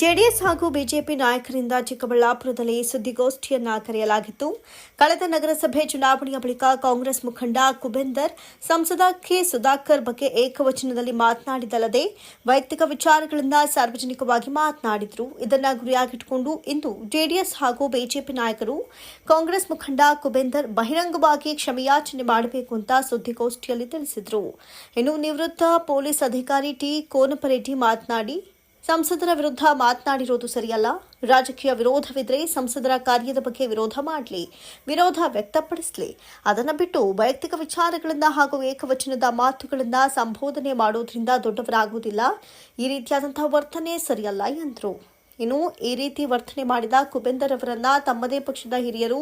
JDS ಹಾಗೂ BJP ನಾಯಕರಿಂದ ಚಿಕ್ಕಬಳ್ಳಾಪುರದಲ್ಲಿ ಸುದ್ದಿಗೋಷ್ಠಿಯನ್ನ ಕರೆಯಲಾಗಿತ್ತು. ಕಳೆದ ನಗರಸಭೆ ಚುನಾವಣೆಯ ಬಳಿಕ ಕಾಂಗ್ರೆಸ್ ಮುಖಂಡ ಕುಬೇಂದರ್, ಸಂಸದ ಕೆ ಸುಧಾಕರ್ ಬಗ್ಗೆ ಏಕವಚನದಲ್ಲಿ ಮಾತನಾಡಿದಲ್ಲದೆ ವೈಯಕ್ತಿಕ ವಿಚಾರಗಳಿಂದ ಸಾರ್ವಜನಿಕವಾಗಿ ಮಾತನಾಡಿದರು. ಇದನ್ನ ಗುರಿಯಾಗಿಟ್ಟುಕೊಂಡು ಇಂದು ಜೆಡಿಎಸ್ ಹಾಗೂ ಬಿಜೆಪಿ ನಾಯಕರು ಕಾಂಗ್ರೆಸ್ ಮುಖಂಡ ಕುಬೇಂದರ್ ಬಹಿರಂಗವಾಗಿ ಕ್ಷಮೆಯಾಚನೆ ಮಾಡಬೇಕು ಅಂತ ಸುದ್ದಿಗೋಷ್ಠಿಯಲ್ಲಿ ತಿಳಿಸಿದರು. ಇನ್ನು ನಿವೃತ್ತ ಪೊಲೀಸ್ ಅಧಿಕಾರಿ ಟಿ ಕೋನಪರೆಡ್ಡಿ ಮಾತನಾಡಿ ಸಂಸದರ ವಿರುದ್ಧ ಮಾತನಾಡಿರೋದು ಸರಿಯಲ್ಲ? ರಾಜಕೀಯ ವಿರೋಧವಿದ್ರೆ ಸಂಸದರ ಕಾರ್ಯದ ಬಗ್ಗೆ ವಿರೋಧ ಮಾಡಲಿ, ವಿರೋಧ ವ್ಯಕ್ತಪಡಿಸಲಿ. ಅದನ್ನು ಬಿಟ್ಟು ವೈಯಕ್ತಿಕ ವಿಚಾರಗಳಿಂದ ಹಾಗೂ ಏಕವಚನದ ಮಾತುಗಳನ್ನ ಸಂಬೋಧನೆ ಮಾಡೋದ್ರಿಂದ ದೊಡ್ಡವರಾಗುವುದಿಲ್ಲ. ಈ ರೀತಿಯಾದಂತಹ ವರ್ತನೆ ಸರಿಯಲ್ಲ ಎಂದರು. ಇನ್ನು ಈ ರೀತಿ ವರ್ತನೆ ಮಾಡಿದ ಕುಬೇಂದರ್ ಅವರನ್ನ ತಮ್ಮದೇ ಪಕ್ಷದ ಹಿರಿಯರು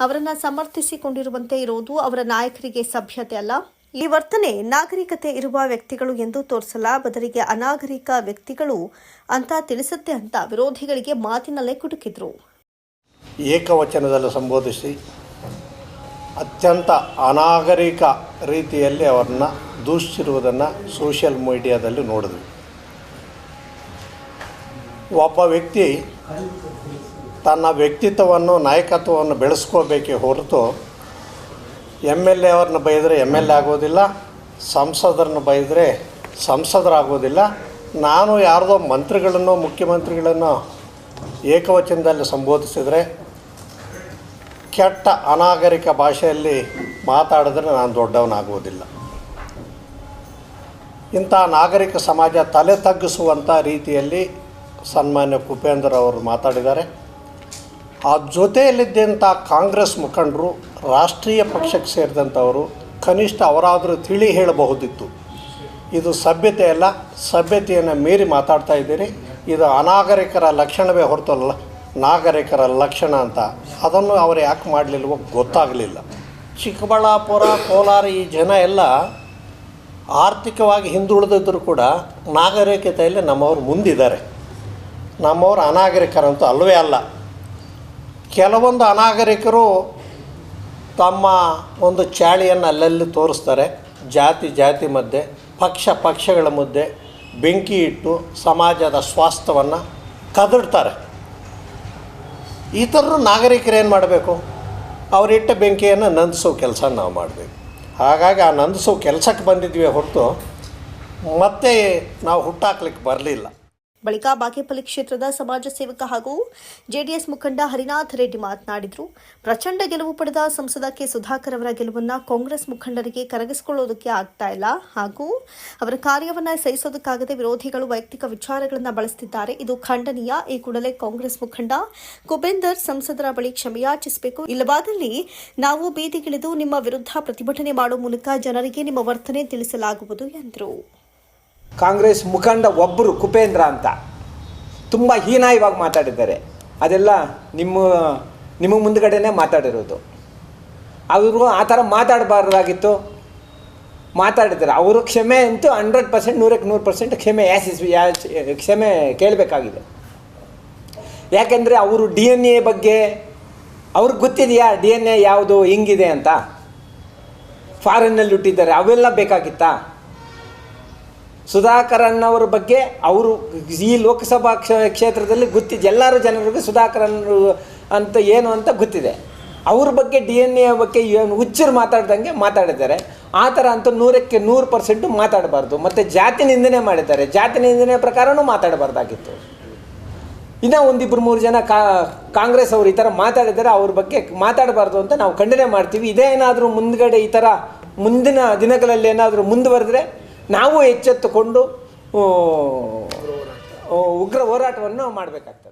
ಅವರನ್ನ ಸಮರ್ಥಿಸಿಕೊಂಡಿರುವಂತೆ ಇರುವುದು ಅವರ ನಾಯಕರಿಗೆ ಸಭ್ಯತೆ ಅಲ್ಲ. ಈ ವರ್ತನೆ ನಾಗರಿಕತೆ ಇರುವ ವ್ಯಕ್ತಿಗಳು ಎಂದು ತೋರಿಸಲ್ಲ. ಬದಲಿಗೆ ಅನಾಗರಿಕ ವ್ಯಕ್ತಿಗಳು ಅಂತ ತಿಳಿಸುತ್ತೆ ಅಂತ ವಿರೋಧಿಗಳಿಗೆ ಮಾತಿನಲ್ಲೇ ಕುಟುಕಿದ್ರು. ಏಕವಚನದಲ್ಲಿ ಸಂಬೋಧಿಸಿ ಅತ್ಯಂತ ಅನಾಗರಿಕ ರೀತಿಯಲ್ಲಿ ಅವರನ್ನ ದೂಷಿಸಿರುವುದನ್ನು ಸೋಷಿಯಲ್ ಮೀಡಿಯಾದಲ್ಲಿ ನೋಡಿದ್ವಿ. ಒಬ್ಬ ವ್ಯಕ್ತಿ ತನ್ನ ವ್ಯಕ್ತಿತ್ವವನ್ನು, ನಾಯಕತ್ವವನ್ನು ಬೆಳೆಸ್ಕೋಬೇಕೇ ಹೊರತು ಎಂ ಎಲ್ ಎ ಅವ್ರನ್ನ ಬೈದರೆ ಎಂ ಎಲ್ ಎ ಆಗೋದಿಲ್ಲ, ಸಂಸದರನ್ನು ಬೈದರೆ ಸಂಸದರಾಗೋದಿಲ್ಲ. ನಾನು ಯಾರ್ದೋ ಮಂತ್ರಿಗಳನ್ನು ಮುಖ್ಯಮಂತ್ರಿಗಳನ್ನು ಏಕವಚನದಲ್ಲಿ ಸಂಬೋಧಿಸಿದರೆ ಕೆಟ್ಟ ಅನಾಗರಿಕ ಭಾಷೆಯಲ್ಲಿ ಮಾತಾಡಿದ್ರೆ ನಾನು ದೊಡ್ಡವನಾಗುವುದಿಲ್ಲ ಇಂಥ ನಾಗರಿಕ ಸಮಾಜ ತಲೆ ತಗ್ಗಿಸುವಂಥ ರೀತಿಯಲ್ಲಿ ಸನ್ಮಾನ್ಯ ಕುಪೇಂದ್ರ ಅವರು ಮಾತಾಡಿದ್ದಾರೆ. ಆ ಜೊತೆಯಲ್ಲಿದ್ದಂಥ ಕಾಂಗ್ರೆಸ್ ಮುಖಂಡರು, ರಾಷ್ಟ್ರೀಯ ಪಕ್ಷಕ್ಕೆ ಸೇರಿದಂಥವರು ಕನಿಷ್ಠ ಅವರಾದರೂ ತಿಳಿ ಹೇಳಬಹುದಿತ್ತು. ಇದು ಸಭ್ಯತೆ ಅಲ್ಲ, ಸಭ್ಯತೆಯನ್ನು ಮೀರಿ ಮಾತಾಡ್ತಾ ಇದ್ದೀರಿ. ಇದು ಅನಾಗರಿಕರ ಲಕ್ಷಣವೇ ಹೊರತಲ್ಲ, ನಾಗರಿಕರ ಲಕ್ಷಣ ಅಂತ. ಅದನ್ನು ಅವರು ಯಾಕೆ ಮಾಡಲಿಲ್ವೋ ಗೊತ್ತಾಗಲಿಲ್ಲ. ಚಿಕ್ಕಬಳ್ಳಾಪುರ, ಕೋಲಾರ ಈ ಜನ ಎಲ್ಲ ಆರ್ಥಿಕವಾಗಿ ಹಿಂದುಳಿದಿದ್ದರೂ ಕೂಡ ನಾಗರಿಕತೆಯಲ್ಲಿ ನಮ್ಮವರು ಮುಂದಿದ್ದಾರೆ. ನಮ್ಮವರು ಅನಾಗರಿಕರಂತೂ ಅಲ್ಲವೇ ಅಲ್ಲ. ಕೆಲವೊಂದು ಅನಾಗರಿಕರು ತಮ್ಮ ಒಂದು ಚಾಳಿಯನ್ನು ಅಲ್ಲಲ್ಲಿ ತೋರಿಸ್ತಾರೆ, ಜಾತಿ ಜಾತಿ ಮಧ್ಯೆ, ಪಕ್ಷ ಪಕ್ಷಗಳ ಮುದ್ದೆ ಬೆಂಕಿ ಇಟ್ಟು ಸಮಾಜದ ಸ್ವಾಸ್ಥ್ಯವನ್ನು ಕದಡ್ತಾರೆ. ಈ ಥರ ನಾಗರಿಕರು ಏನು ಮಾಡಬೇಕು? ಅವರಿಟ್ಟ ಬೆಂಕಿಯನ್ನು ನಂದಿಸೋ ಕೆಲಸ ನಾವು ಮಾಡಬೇಕು. ಹಾಗಾಗಿ ಆ ನಂದಿಸೋ ಕೆಲಸಕ್ಕೆ ಬಂದಿದ್ವಿ ಹೊರತು ಮತ್ತೆ ನಾವು ಹುಟ್ಟಾಕ್ಲಿಕ್ಕೆ ಬರಲಿಲ್ಲ. ಬಳಿಕ ಬಾಗೇಪಲ್ಲಿ ಕ್ಷೇತ್ರದ ಸಮಾಜ ಸೇವಕ ಹಾಗೂ ಜೆಡಿಎಸ್ ಮುಖಂಡ ಹರಿನಾಥ್ ರೆಡ್ಡಿ ಮಾತನಾಡಿದರು. ಪ್ರಚಂಡ ಗೆಲುವು ಪಡೆದ ಸಂಸದ ಕೆ. ಸುಧಾಕರ್ ಅವರ ಗೆಲುವನ್ನ ಕಾಂಗ್ರೆಸ್ ಮುಖಂಡರಿಗೆ ಕರಗಿಸಿಕೊಳ್ಳೋದಕ್ಕೆ ಆಗ್ತಾ ಇಲ್ಲ. ಹಾಗೂ ಅವರ ಕಾರ್ಯವನ್ನ ಸಹಿಸೋದಕ್ಕಾಗದೆ ವಿರೋಧಿಗಳು ವೈಯಕ್ತಿಕ ವಿಚಾರಗಳನ್ನು ಬಳಸುತ್ತಿದ್ದಾರೆ ಇದು ಖಂಡನೀಯ. ಈ ಕೂಡಲೇ ಕಾಂಗ್ರೆಸ್ ಮುಖಂಡ ಕುಬೇಂದರ್ ಸಂಸದರ ಬಳಿ ಕ್ಷಮೆಯಾಚಿಸಬೇಕು ಇಲ್ಲವಾದಲ್ಲಿ ನಾವು ಬೀದಿಗಿಳಿದು ನಿಮ್ಮ ವಿರುದ್ಧ ಪ್ರತಿಭಟನೆ ಮಾಡುವ ಮೂಲಕ ಜನರಿಗೆ ನಿಮ್ಮ ವರ್ತನೆ ತಿಳಿಸಲಾಗುವುದು ಎಂದರು. ಕಾಂಗ್ರೆಸ್ ಮುಖಂಡ ಒಬ್ಬರು ಕುಪೇಂದ್ರ ಅಂತ ತುಂಬ ಹೀನಾಯವಾಗಿ ಮಾತಾಡಿದ್ದಾರೆ. ಅದೆಲ್ಲ ನಿಮ್ಮ ನಿಮ್ಮ ಮುಂದ್ಗಡೆನೇ ಮಾತಾಡಿರೋದು. ಅವರು ಆ ಥರ ಮಾತಾಡಬಾರ್ದಾಗಿತ್ತು. ಮಾತಾಡಿದ್ದಾರೆ. ಅವರು ಕ್ಷಮೆ ಅಂತೂ ಹಂಡ್ರೆಡ್ ಪರ್ಸೆಂಟ್, ನೂರಕ್ಕೆ ನೂರು ಪರ್ಸೆಂಟ್ ಕ್ಷಮೆ ಯಾಚ್ ಕ್ಷಮೆ ಕೇಳಬೇಕಾಗಿದೆ. ಯಾಕೆಂದರೆ ಅವರು ಡಿ ಎನ್ ಎ ಬಗ್ಗೆ, ಅವ್ರಿಗೆ ಗೊತ್ತಿದೆಯಾ ಡಿ ಎನ್ ಎ ಯಾವುದು, ಹೆಂಗಿದೆ ಅಂತ? ಫಾರಿನ್ನಲ್ಲಿ ಹುಟ್ಟಿದ್ದಾರೆ. ಅವೆಲ್ಲ ಬೇಕಾಗಿತ್ತಾ? ಸುಧಾಕರನ್ ಅವರ ಬಗ್ಗೆ ಅವರು ಈ ಲೋಕಸಭಾ ಕ್ಷ, ಕ್ಷೇತ್ರದಲ್ಲಿ ಗೊತ್ತಿದೆ. ಎಲ್ಲರೂ ಜನರಿಗೆ ಸುಧಾಕರನ್ ಅಂತ ಏನು ಅಂತ ಗೊತ್ತಿದೆ. ಅವ್ರ ಬಗ್ಗೆ ಡಿ ಎನ್ ಎ ಬಗ್ಗೆ ಏನು ಹುಚ್ಚರು ಮಾತಾಡ್ದಂಗೆ ಮಾತಾಡಿದ್ದಾರೆ. ಆ ಥರ ಅಂತೂ ನೂರಕ್ಕೆ ನೂರು ಪರ್ಸೆಂಟು ಮಾತಾಡಬಾರ್ದು. ಮತ್ತು ಜಾತಿ ನಿಂದನೆ ಮಾಡಿದ್ದಾರೆ. ಜಾತಿ ನಿಂದನೆ ಪ್ರಕಾರನೂ ಮಾತಾಡಬಾರ್ದಾಗಿತ್ತು. ಇನ್ನೂ ಒಂದಿಬ್ಬರು ಮೂರು ಜನ ಕಾ, ಕಾಂಗ್ರೆಸ್ ಅವರು ಈ ಥರ ಮಾತಾಡಿದರೆ ಅವ್ರ ಬಗ್ಗೆ ಮಾತಾಡಬಾರ್ದು ಅಂತ ನಾವು ಖಂಡನೆ ಮಾಡ್ತೀವಿ. ಇದೇ ಏನಾದರೂ ಮುಂದ್ಗಡೆ ಈ ಥರ ಮುಂದಿನ ದಿನಗಳಲ್ಲಿ ಏನಾದರೂ ಮುಂದುವರೆದ್ರೆ ನಾವು ಎಚ್ಚೆತ್ತುಕೊಂಡು ಉಗ್ರ ಹೋರಾಟವನ್ನು ಮಾಡಬೇಕಾಗ್ತದೆ.